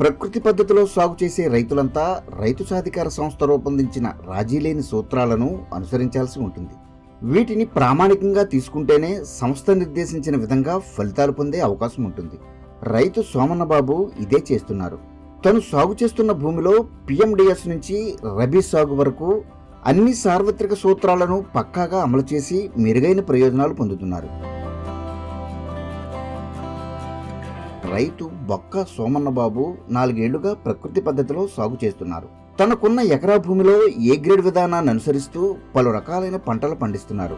ప్రకృతి పద్ధతిలో సాగు చేసే రైతులంతా రైతు సాధికార సంస్థ రూపొందించిన రాజీలేని సూత్రాలను అనుసరించాల్సి ఉంటుంది. వీటిని ప్రామాణికంగా తీసుకుంటేనే సంస్థ నిర్దేశించిన విధంగా ఫలితాలు పొందే అవకాశం ఉంటుంది. రైతు సోమన్నబాబు ఇదే చేస్తున్నారు. తను సాగు చేస్తున్న భూమిలో పిఎండిఎస్ నుంచి రబీ సాగు వరకు అన్ని సార్వత్రిక సూత్రాలను పక్కాగా అమలు చేసి మెరుగైన ప్రయోజనాలు పొందుతున్నారు. రైతు బొక్క సోమన్నబాబు నాలుగేళ్ళుగా ప్రకృతి పద్ధతిలో సాగు చేస్తున్నారు. తనకున్న ఎకరా భూమిలో ఏ గ్రేడ్ విధానాన్ని అనుసరిస్తూ పలు రకాలైన పంటలు పండిస్తున్నారు.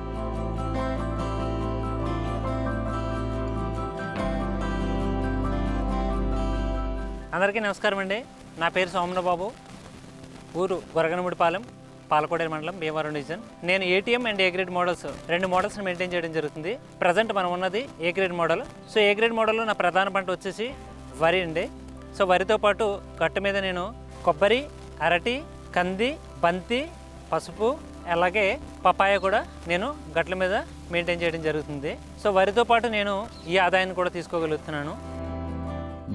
అందరికీ నమస్కారం అండి నా పేరు సోమన్నబాబు. ఊరు గొరగనముడిపాలెం. పాలకోడేరు మండలం భీమవరం డివిజన్. నేను ATM and A grade models రెండు మోడల్స్ని మెయింటైన్ చేయడం జరుగుతుంది. ప్రజెంట్ మనం ఉన్నది A grade model so A grade మోడల్లో నా ప్రధాన పంట వచ్చేసి వరి అండి. సో వరితో పాటు గట్టు మీద నేను కొబ్బరి అరటి కంది బంతి పసుపు అలాగే పపాయ కూడా నేను గట్ల మీద మెయింటైన్ చేయడం జరుగుతుంది. సో వరితో పాటు నేను ఈ ఆదాయాన్ని కూడా తీసుకోగలుగుతున్నాను.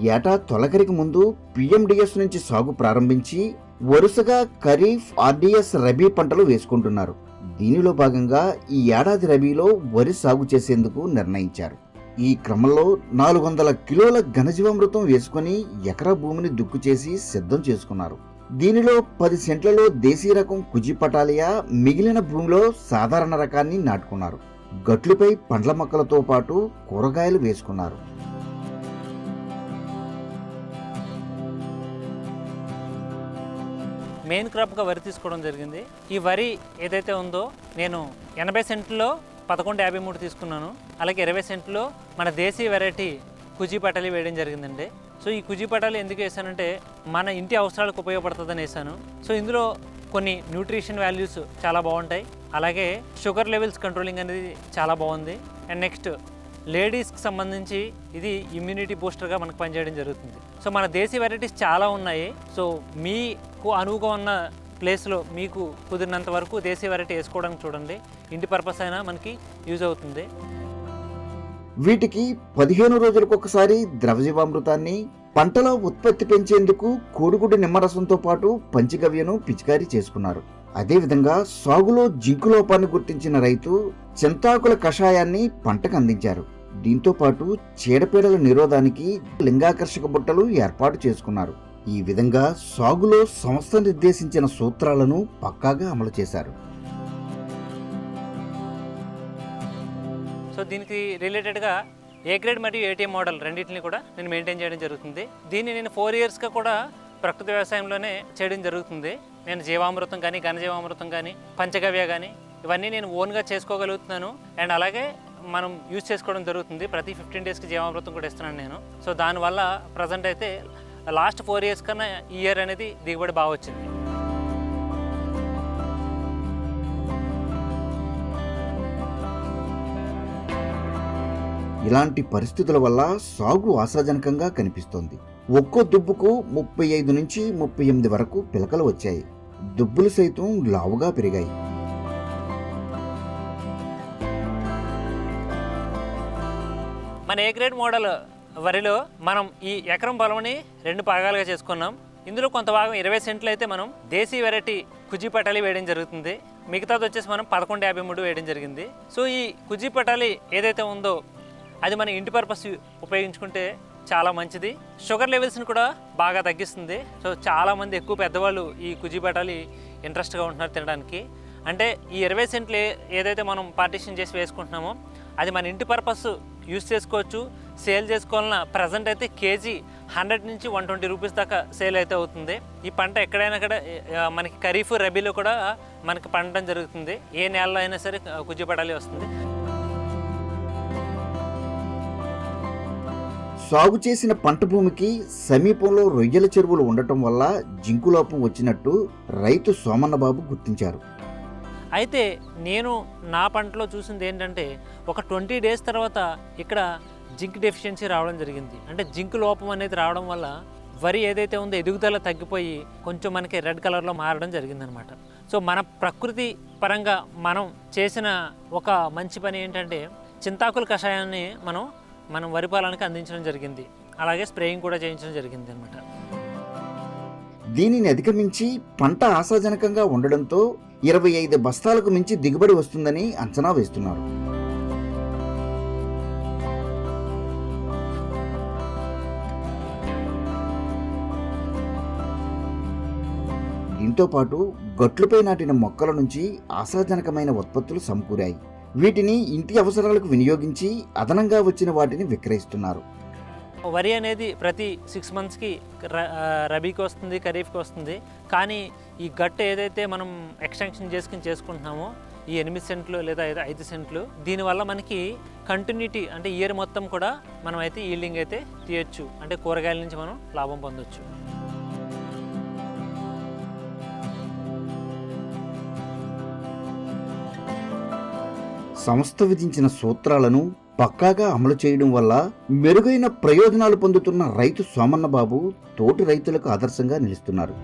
ఏటా తొలకరికి ముందు పిఎండిఎస్ నుంచి సాగు ప్రారంభించి వరుసగా ఖరీఫ్ ఆర్డిఎస్ రబీ పంటలు వేసుకుంటున్నారు. దీనిలో భాగంగా ఈ ఏడాది రబీలో వరి సాగు చేసేందుకు నిర్ణయించారు. ఈ క్రమంలో నాలుగు వందల కిలోల ఘనజీవామృతం వేసుకొని ఎకరా భూమిని దుక్కు చేసి సిద్ధం చేసుకున్నారు. దీనిలో పది సెంట్లలో దేశీ రకం కుజి పటాలియా మిగిలిన భూమిలో సాధారణ రకాన్ని నాటుకున్నారు. గట్లుపై పండ్ల మొక్కలతో పాటు కూరగాయలు వేసుకున్నారు. మెయిన్ క్రాప్గా వరి తీసుకోవడం జరిగింది. ఈ వరి ఏదైతే ఉందో నేను ఎనభై సెంట్లో పదకొండు యాభై మూడు తీసుకున్నాను. అలాగే ఇరవై సెంట్లో మన దేశీ వెరైటీ కుజీ పటాలి వేయడం జరిగిందండి. సో ఈ కుజీ పటాలి ఎందుకు వేసానంటే మన ఇంటి అవసరాలకు ఉపయోగపడుతుందని వేసాను. సో ఇందులో కొన్ని న్యూట్రిషన్ వాల్యూస్ చాలా బాగుంటాయి. అలాగే షుగర్ లెవెల్స్ కంట్రోలింగ్ అనేది చాలా బాగుంది. అండ్ నెక్స్ట్ లేడీస్కి సంబంధించి ఇది ఇమ్యూనిటీ బూస్టర్గా మనకు పనిచేయడం జరుగుతుంది. సో మన దేశీ వెరైటీస్ చాలా ఉన్నాయి. సో మీకు అనువుగా ఉన్న ప్లేస్లో మీకు కుదిరినంత వరకు దేశీ వెరైటీ వేసుకోవడానికి చూడండి. ఇంటి పర్పస్ అయినా మనకి యూజ్ అవుతుంది. వీటికి పదిహేను రోజులకు ఒకసారి ద్రవజీవామృతాన్ని పంటలో ఉత్పత్తి పెంచేందుకు కోడిగుడ్డు నిమ్మరసంతో పాటు పంచగవ్యను పిచికారీ చేసుకున్నారు. అదేవిధంగా సాగులో జింకు లోపాన్ని గుర్తించిన రైతు చింతాకుల కషాయాన్ని పంటకు అందించారు. దీంతో పాటు చీడపీడల నిరోధానికి లింగాకర్షక బుట్టలు ఏర్పాటు చేసుకున్నారు. ఈ విధంగా సాగులో సంస్థ నిర్దేశించిన సూత్రాలను పక్కాగా అమలు చేశారు. సో దీనికి రిలేటెడ్గా ఏ గ్రేడ్ మరియు ఏటీఎం మోడల్ రెండింటిని కూడా నేను మెయింటైన్ చేయడం జరుగుతుంది. దీన్ని నేను ఫోర్ ఇయర్స్గా కూడా ప్రకృతి వ్యవసాయంలోనే చేయడం జరుగుతుంది. నేను జీవామృతం కానీ ఘనజీవామృతం కానీ పంచగవ్య కానీ ఇవన్నీ నేను ఓన్గా చేసుకోగలుగుతున్నాను. అండ్ అలాగే మనం యూజ్ చేసుకోవడం జరుగుతుంది. ప్రతి ఫిఫ్టీన్ డేస్కి జీవామృతం కూడా ఇస్తున్నాను నేను. సో దానివల్ల ప్రజెంట్ అయితే లాస్ట్ ఫోర్ ఇయర్స్ కన్నా ఈ ఇయర్ అనేది దిగుబడి బాగా వచ్చింది. ఇలాంటి పరిస్థితుల వల్ల సాగు ఆశాజనకంగా కనిపిస్తోంది. ఒక్కో దుబ్బుకు ముప్పై ఐదు నుంచి ముప్పై ఎనిమిది వరకు పిలకలు వచ్చాయి. దుబ్బులు సైతం లావుగా పెరిగాయి. మన ఏ గ్రేడ్ మోడల్ వరిలో మనం ఈ ఎకరం పొలంని రెండు భాగాలుగా చేసుకున్నాం. ఇందులో కొంత భాగం ఇరవై సెంట్లు అయితే మనం దేశీ వెరైటీ కుజీ పటాలి వేయడం జరుగుతుంది. మిగతాది వచ్చేసి మనం పదకొండు యాభై మూడు వేయడం జరిగింది. సో ఈ కుజీ పటాలి ఏదైతే ఉందో అది మన ఇంటి పర్పస్ ఉపయోగించుకుంటే చాలా మంచిది. షుగర్ లెవెల్స్ని కూడా బాగా తగ్గిస్తుంది. సో చాలామంది ఎక్కువ పెద్దవాళ్ళు ఈ కుజీ పటాలి ఇంట్రెస్ట్గా ఉంటున్నారు తినడానికి. అంటే ఈ ఇరవై సెంట్లు ఏ- ఏదైతే మనం పార్టీషన్ చేసి వేసుకుంటున్నామో అది మన ఇంటి పర్పస్ యూస్ చేసుకోవచ్చు. సేల్ చేసుకోవాలన్నా ప్రజెంట్ అయితే కేజీ హండ్రెడ్ నుంచి వన్ ట్వంటీ రూపీస్ దాకా సేల్ అయితే అవుతుంది. ఈ పంట ఎక్కడైనా కూడా మనకి ఖరీఫ్ రబీలో కూడా మనకి పండడం జరుగుతుంది. ఏ నెలలో అయినా సరే కుజ్జిపడాలి వస్తుంది. సాగు చేసిన పంట భూమికి సమీపంలో రొయ్యల చెరువులు ఉండటం వల్ల జింకు లోపం వచ్చినట్టు రైతు సోమన్నబాబు గుర్తించారు. అయితే నేను నా పంటలో చూసింది ఏంటంటే ఒక ట్వంటీ డేస్ తర్వాత ఇక్కడ జింక్ డెఫిషియన్సీ రావడం జరిగింది. అంటే జింక్ లోపం అనేది రావడం వల్ల వరి ఏదైతే ఉందో ఎదుగుదల తగ్గిపోయి కొంచెం మనకి రెడ్ కలర్లో మారడం జరిగిందనమాట. సో మన ప్రకృతి పరంగా మనం చేసిన ఒక మంచి పని ఏంటంటే చింతాకుల కషాయాన్ని మనం మనం వరి పొలానికి అందించడం జరిగింది. అలాగే స్ప్రేయింగ్ కూడా చేయించడం జరిగింది అనమాట దీనిని అధిగమించి పంట ఆశాజనకంగా ఉండడంతో ఇరవై ఐదు బస్తాలకు మించి దిగుబడి వస్తుందని అంచనా వేస్తున్నారు. దీంతో పాటు గట్లుపై నాటిన మొక్కల నుంచి ఆశాజనకమైన ఉత్పత్తులు సమకూరాయి. వీటిని ఇంటి అవసరాలకు వినియోగించి అదనంగా వచ్చిన వాటిని విక్రయిస్తున్నారు. వరి అనేది ప్రతి సిక్స్ మంత్స్కి రబీకి వస్తుంది ఖరీఫ్కి వస్తుంది. కానీ ఈ గట్టు ఏదైతే మనం ఎక్స్టెన్షన్ చేసుకుని చేసుకుంటున్నామో ఈ ఎనిమిది సెంట్లు లేదా ఐదు- ఐదు సెంట్లు దీనివల్ల మనకి కంటిన్యూటీ అంటే ఇయర్ మొత్తం కూడా మనం అయితే ఈల్డింగ్ అయితే తీయొచ్చు. అంటే కూరగాయల నుంచి మనం లాభం పొందొచ్చు. సంస్థ విధించిన సూత్రాలను పక్కాగా అమలు చేయడం వల్ల మెరుగైన ప్రయోజనాలు పొందుతున్న రైతు సోమన్న బాబు తోటి రైతులకు ఆదర్శంగా నిలుస్తున్నారు.